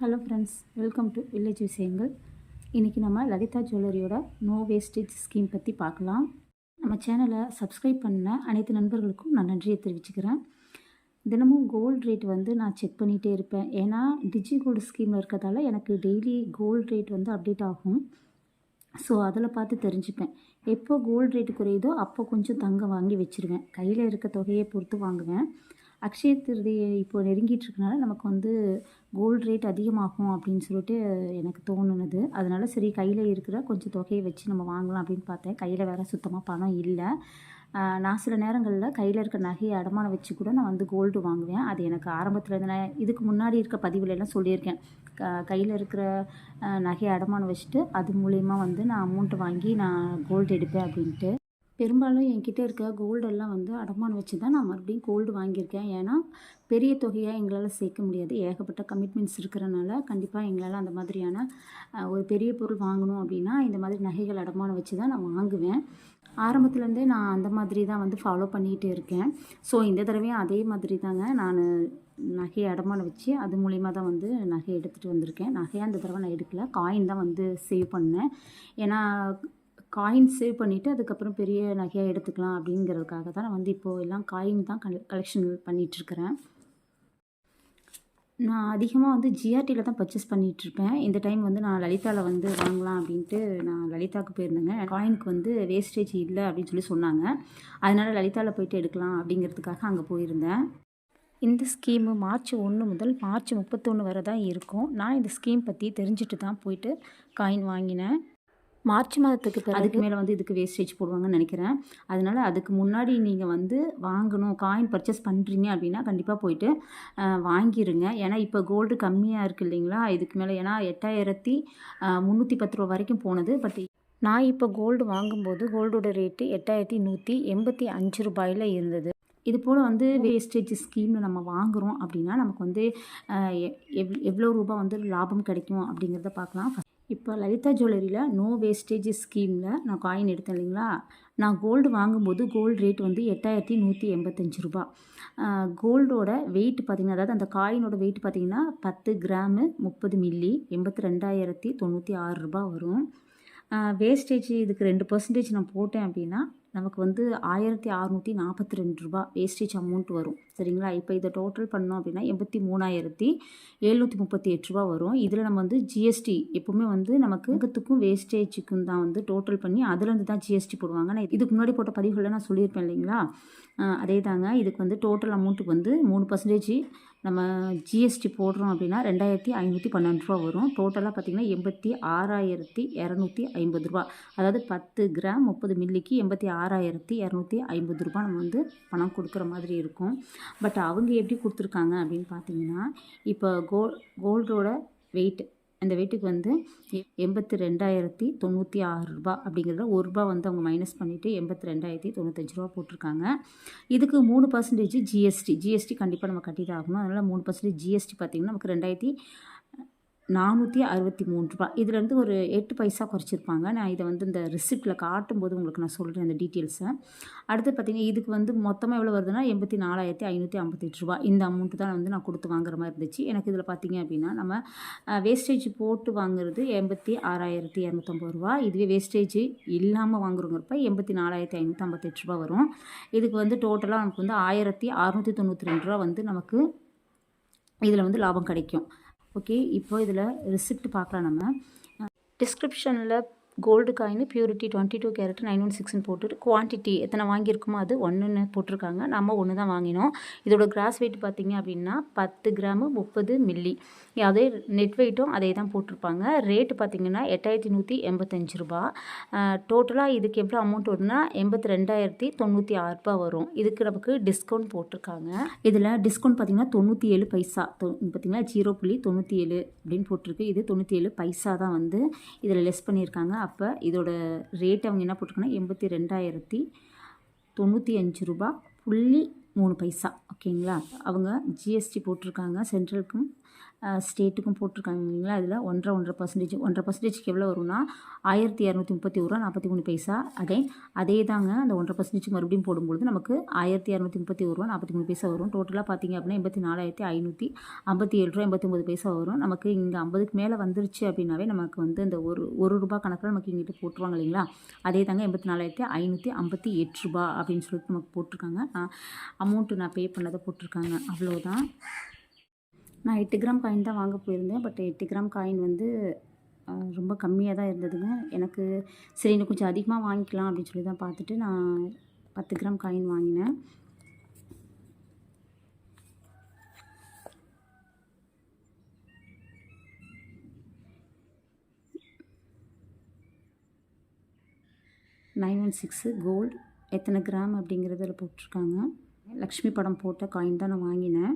Hello friends welcome to village விஷயங்கள் இன்றைக்கி நம்ம லலிதா ஜுவல்லரியோட நோ வேஸ்டேஜ் ஸ்கீம் பற்றி பார்க்கலாம். நம்ம சேனலை சப்ஸ்கிரைப் பண்ண அனைத்து நண்பர்களுக்கும் நான் நன்றியை தெரிவிச்சுக்கிறேன். தினமும் கோல்டு ரேட் வந்து நான் செக் பண்ணிகிட்டே இருப்பேன். ஏன்னா டிஜி கோல்டு ஸ்கீமில் இருக்கிறதால எனக்கு டெய்லி கோல்டு ரேட் வந்து அப்டேட் ஆகும். ஸோ அதில் பார்த்து தெரிஞ்சுப்பேன். எப்போ கோல்டு ரேட் குறையுதோ அப்போ கொஞ்சம் தங்கம் வாங்கி வச்சுருவேன். கையில் இருக்க தொகையை பொறுத்து வாங்குவேன். அக்ஷய திருதியை இப்போது நெருங்கிட்டு இருக்கனால நமக்கு வந்து கோல்டு ரேட் அதிகமாகும் அப்படின்னு சொல்லிட்டு எனக்கு தோணுனது. அதனால சரி கையில் இருக்கிற கொஞ்சம் தொகையை வச்சு நம்ம வாங்கலாம் அப்படின்னு பார்த்தேன். கையில் வேறு சுத்தமாக பணம் இல்லை. நான் சில நேரங்களில் கையில் இருக்க நகையை அடமானம் வச்சு கூட நான் வந்து கோல்டு வாங்குவேன். அது எனக்கு ஆரம்பத்தில் இருந்த இதுக்கு முன்னாடி இருக்க பதிவுலெல்லாம் சொல்லியிருக்கேன். கையில் இருக்கிற நகையை அடமானம் வச்சுட்டு அது மூலயமா வந்து நான் அமௌண்ட்டு வாங்கி நான் கோல்டு எடுப்பேன் அப்படின்ட்டு. பெரும்பாலும் என்கிட்ட இருக்க கோல்டெல்லாம் வந்து அடமானம் வச்சு தான் நான் மறுபடியும் கோல்டு வாங்கியிருக்கேன். ஏன்னா பெரிய தொகையாக எங்களால் சேர்க்க முடியாது. ஏகப்பட்ட கமிட்மெண்ட்ஸ் இருக்கிறனால கண்டிப்பாக எங்களால் அந்த மாதிரியான ஒரு பெரிய பொருள் வாங்கணும் அப்படின்னா இந்த மாதிரி நகைகள் அடமானம் வச்சு தான் நான் வாங்குவேன். ஆரம்பத்துலேருந்தே நான் அந்த மாதிரி தான் வந்து ஃபாலோ பண்ணிகிட்டு இருக்கேன். ஸோ இந்த தடவையும் அதே மாதிரி தாங்க நான் நகையை அடமானம் வச்சு அது மூலிமா தான் வந்து நகை எடுத்துகிட்டு வந்திருக்கேன். நகையாக அந்த தடவை நான் எடுக்கல. காயின் தான் வந்து சேவ் பண்ணேன். ஏன்னா காயின் சேவ் பண்ணிவிட்டு அதுக்கப்புறம் பெரிய நகையாக எடுத்துக்கலாம் அப்படிங்கிறதுக்காக தான் நான் வந்து இப்போது எல்லாம் காயின் தான் கல் கலெக்ஷன் பண்ணிகிட்ருக்கிறேன் நான் அதிகமாக வந்து ஜிஆர்டியில் தான் பர்ச்சேஸ் பண்ணிகிட்ருப்பேன் இந்த டைம் வந்து நான் லலிதாவில் வந்து வாங்கலாம் அப்படின்ட்டு நான் லலிதாவுக்கு போயிருந்தேங்க. காயினுக்கு வந்து வேஸ்டேஜ் இல்லை அப்படின்னு சொல்லி சொன்னாங்க. அதனால் லலிதாவில் போயிட்டு எடுக்கலாம் அப்படிங்கிறதுக்காக அங்கே போயிருந்தேன். இந்த ஸ்கீமு மார்ச் ஒன்று முதல் மார்ச் முப்பத்தொன்று வரை தான் இருக்கும். நான் இந்த ஸ்கீம் பற்றி தெரிஞ்சுட்டு தான் போயிட்டு காயின் வாங்கினேன். மார்ச் மாதத்துக்கு பிறகு அதுக்கு மேலே வந்து இதுக்கு வேஸ்டேஜ் போடுவாங்கன்னு நினைக்கிறேன். அதனால் அதுக்கு முன்னாடி நீங்கள் வந்து வாங்கணும் காயின் பர்ச்சேஸ் பண்ணுறீங்க அப்படின்னா கண்டிப்பாக போயிட்டு வாங்கிடுங்க ஏன்னா இப்போ கோல்டு கம்மியாக இருக்குது இல்லைங்களா? இதுக்கு மேலே ஏன்னா எட்டாயிரத்தி முந்நூற்றி பத்து ரூபா வரைக்கும் போனது. பட் நான் இப்போ கோல்டு வாங்கும்போது கோல்டோட ரேட்டு எட்டாயிரத்தி நூற்றி எண்பத்தி அஞ்சு ரூபாயில் இருந்தது. இது போல் வந்து வேஸ்டேஜ் ஸ்கீமில் நம்ம வாங்குகிறோம் அப்படின்னா நமக்கு வந்து எவ் எவ்வளோ ரூபாய் வந்து லாபம் கிடைக்கும் அப்படிங்கிறத பார்க்கலாம். இப்போ லலிதா ஜுவல்லரியில் நோ வேஸ்டேஜ் ஸ்கீமில் நான் காயின் எடுத்தேன் இல்லைங்களா? நான் கோல்டு வாங்கும்போது கோல்டு ரேட் வந்து எட்டாயிரத்தி நூற்றி எண்பத்தஞ்சு ரூபா. கோல்டோட வெயிட் பார்த்திங்கன்னா அதாவது அந்த காயினோட வெயிட் பார்த்திங்கன்னா பத்து கிராமு முப்பது மில்லி எண்பத்தி ரெண்டாயிரத்தி தொண்ணூற்றி ஆறு ரூபா வரும். வேஸ்டேஜ் இதுக்கு ரெண்டு பர்சன்டேஜ் நான் போட்டேன் அப்படின்னா நமக்கு வந்து ஆயிரத்தி அறநூற்றி நாற்பத்தி ரெண்டு ரூபா வேஸ்டேஜ் அமௌண்ட் வரும். சரிங்களா? இப்போ இதை டோட்டல் பண்ணோம் அப்படின்னா எண்பத்தி மூணாயிரத்தி எழுநூற்றி முப்பத்தி எட்டு ரூபா வரும். இதில் நம்ம வந்து ஜிஎஸ்டி எப்போவுமே வந்து நமக்கு இங்கத்துக்கும் வேஸ்டேஜுக்கும் தான் வந்து டோட்டல் பண்ணி அதுலேருந்து தான் ஜிஎஸ்டி போடுவாங்க. நான் இதுக்கு முன்னாடி போட்ட பதிவுகளில் நான் சொல்லியிருப்பேன் இல்லைங்களா? அதே தாங்க இதுக்கு வந்து டோட்டல் அமௌண்ட்டுக்கு வந்து மூணு பர்சன்டேஜ் நம்ம ஜிஎஸ்டி போடுறோம் அப்படின்னா ரெண்டாயிரத்தி ஐநூற்றி பன்னெண்டு ரூபா வரும். டோட்டலாக பார்த்திங்கன்னா எண்பத்தி ஆறாயிரத்தி இரநூத்தி ஐம்பது ரூபா. அதாவது பத்து கிராம் முப்பது மில்லிக்கு எண்பத்தி ஆறாயிரத்தி இரநூத்தி ஐம்பது ரூபா நம்ம வந்து பணம் கொடுக்குற மாதிரி இருக்கும். பட் அவங்க எப்படி கொடுத்துருக்காங்க அப்படின்னு பார்த்தீங்கன்னா இப்போ கோ கோல்டோட வெயிட் அந்த வீட்டுக்கு வந்து எ- எண்பத்தி ரெண்டாயிரத்தி தொண்ணூற்றி ஆறு ரூபா அப்படிங்கிறத ஒரு ரூபா வந்து அவங்க மைனஸ் பண்ணிவிட்டு எண்பத்தி ரெண்டாயிரத்தி தொண்ணூத்தஞ்சு ரூபா போட்டிருக்காங்க. இதுக்கு மூணு பர்சன்டேஜ் ஜிஎஸ்டி ஜிஎஸ்டி கண்டிப்பாக நம்ம கட்டி தான் ஆகணும். அதனால் மூணு பர்சன்டேஜ் ஜிஎஸ்டி பார்த்திங்கன்னா நமக்கு ரெண்டாயிரத்தி நானூற்றி அறுபத்தி மூணு ரூபா. இதுலேருந்து ஒரு எட்டு பைசா குறைச்சிருப்பாங்க. நான் இதை வந்து இந்த ரிசிப்டில் காட்டும்போது உங்களுக்கு நான் சொல்கிறேன் இந்த டீட்டெயில்ஸை அடுத்து பார்த்திங்கன்னா இதுக்கு வந்து மொத்தமாக எவ்வளோ வருதுன்னா எண்பத்தி நாலாயிரத்தி ஐநூற்றி ஐம்பத்தெட்டு ரூபா. இந்த அமௌண்ட்டு தான் வந்து நான் கொடுத்து வாங்குற மாதிரி இருந்துச்சு. எனக்கு இதில் பார்த்தீங்க அப்படின்னா நம்ம வேஸ்டேஜ் போட்டு வாங்குறது எண்பத்தி ஆறாயிரத்தி இரநூத்தம்பது ரூபா. இதுவே வேஸ்டேஜ் இல்லாமல் வாங்குறோங்கிறப்ப எண்பத்தி நாலாயிரத்தி ஐநூற்றி ஐம்பத்தெட்டு ரூபா வரும். இதுக்கு வந்து டோட்டலாக நமக்கு வந்து ஆயிரத்தி அறநூற்றி தொண்ணூற்றி ரெண்டு ரூபா வந்து நமக்கு இதில் வந்து லாபம் கிடைக்கும். ஓகே இப்போ இதில் ரிசிப்ட் பார்க்கலாம் நம்ம. டிஸ்கிரிப்ஷனில் gold coin purity twenty two carat nine one சிக்ஸ்னு போட்டுட்டு குவான்டிட்டி எத்தனை வாங்கியிருக்குமோ அது ஒன்றுன்னு போட்டிருக்காங்க. நம்ம ஒன்று தான் வாங்கினோம். இதோட கிராஸ் வெயிட் பார்த்தீங்க அப்படின்னா பத்து கிராமு முப்பது மில்லி அதே நெட் வெயிட்டும் அதே தான் போட்டிருப்பாங்க. ரேட்டு பார்த்தீங்கன்னா எட்டாயிரத்தி நூற்றி எண்பத்தஞ்சு ரூபா. டோட்டலாக இதுக்கு எவ்வளோ அமௌண்ட் வருதுன்னா எண்பத்தி ரெண்டாயிரத்தி தொண்ணூற்றி ஆறு ரூபா வரும். இதுக்கு நமக்கு டிஸ்கவுண்ட் போட்டிருக்காங்க. இதில் டிஸ்கவுண்ட் பார்த்தீங்கன்னா தொண்ணூற்றி ஏழு பைசா. தொ பார்த்தீங்கன்னா ஜீரோ புள்ளி தொண்ணூற்றி ஏழு அப்படின்னு போட்டிருக்கு. இது தொண்ணூற்றி ஏழு பைசா தான் வந்து இதில் லெஸ் பண்ணியிருக்காங்க. அப்போ இதோட ரேட் அவங்க என்ன போட்டிருக்காங்கன்னா எண்பத்தி ரெண்டாயிரத்தி தொண்ணூற்றி அஞ்சு ரூபா புள்ளி மூணு பைசா. ஓகேங்களா? அவங்க ஜிஎஸ்டி போட்டிருக்காங்க சென்ட்ரலுக்கும் ஸ்டேட்டுக்கும் போட்டிருக்காங்க இல்லைங்களா? அதில் ஒன்றரை ஒன்றரை பர்சன்டேஜ் ஒன்றரை பர்சன்டேஜ்க்கு எவ்வளோ வரும்னா ஆயிரத்தி இரநூத்தி முப்பத்தி ஒரு ரூபா நாற்பத்தி மூணு பைசா. அதே அதே தாங்க அந்த ஒன்றரை பர்சன்டேஜ் மறுபடியும் போடும்பொழுது நமக்கு ஆயிரத்தி இரநூத்தி முப்பத்தி ஒரு ரூபா நாற்பத்தி மூணு பைசா வரும். டோட்டலாக பார்த்தீங்க அப்படின்னா எண்பத்தி நாலாயிரத்தி ஐநூற்றி ஐம்பத்தி ஏழு ரூபா எண்பத்தொம்பது பைசா வரும். நமக்கு இங்கே ஐம்பதுக்கு மேலே வந்துருச்சு அப்படின்னாவே நமக்கு வந்து இந்த ஒரு ஒரு ரூபா கணக்கில் நமக்கு இங்கிட்டு போட்டுருவாங்க இல்லைங்களா? அதே தாங்க எண்பத்தி நாலாயிரத்தி ஐநூற்றி ஐம்பத்தி எட்டு ரூபா அப்படின்னு சொல்லிட்டு நமக்கு போட்டிருக்காங்க. அமௌண்ட்டு நான் பே பண்ணதை போட்டிருக்காங்க. அவ்வளோதான் நான் எட்டு கிராம் காயின் தான் வாங்க போயிருந்தேன். பட் எட்டு கிராம் காயின் வந்து ரொம்ப கம்மியாக தான் இருந்ததுங்க. எனக்கு சரி இன்னும் கொஞ்சம் அதிகமாக வாங்கிக்கலாம் அப்படின்னு சொல்லி தான் பார்த்துட்டு நான் பத்து கிராம் காயின் வாங்கினேன். நைன் ஒன் சிக்ஸு கோல்டு எத்தனை கிராம் அப்படிங்கிறதுல போட்டிருக்காங்க. லக்ஷ்மி படம் போட்ட காயின் தான் நான் வாங்கினேன்.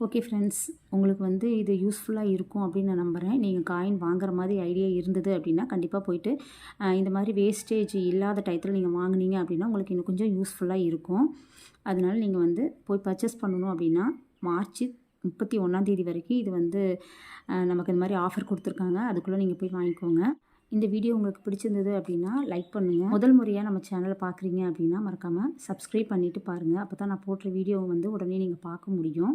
ஓகே ஃப்ரெண்ட்ஸ் உங்களுக்கு வந்து இது யூஸ்ஃபுல்லாக இருக்கும் அப்படின்னு நான் நம்புகிறேன் நீங்கள் காயின் வாங்குற மாதிரி ஐடியா இருந்தது அப்படின்னா கண்டிப்பாக போயிட்டு இந்த மாதிரி வேஸ்டேஜ் இல்லாத டயத்தில் நீங்கள் வாங்குனீங்க அப்படின்னா உங்களுக்கு இன்னும் கொஞ்சம் யூஸ்ஃபுல்லாக இருக்கும். அதனால நீங்கள் வந்து போய் பர்ச்சேஸ் பண்ணணும் அப்படின்னா மார்ச் முப்பத்தி ஒன்றாந்தேதி வரைக்கும் இது வந்து நமக்கு இந்த மாதிரி ஆஃபர் கொடுத்துருக்காங்க. அதுக்குள்ளே நீங்கள் போய் வாங்கிக்கோங்க. இந்த வீடியோ உங்களுக்கு பிடிச்சிருந்தது அப்படின்னா லைக் பண்ணுங்கள் முதல் முறையாக நம்ம சேனலை பார்க்குறீங்க அப்படின்னா மறக்காமல் சப்ஸ்கிரைப் பண்ணிவிட்டு பாருங்கள் அப்போ தான் நான் போடுற வீடியோவை வந்து உடனே நீங்கள் பார்க்க முடியும்.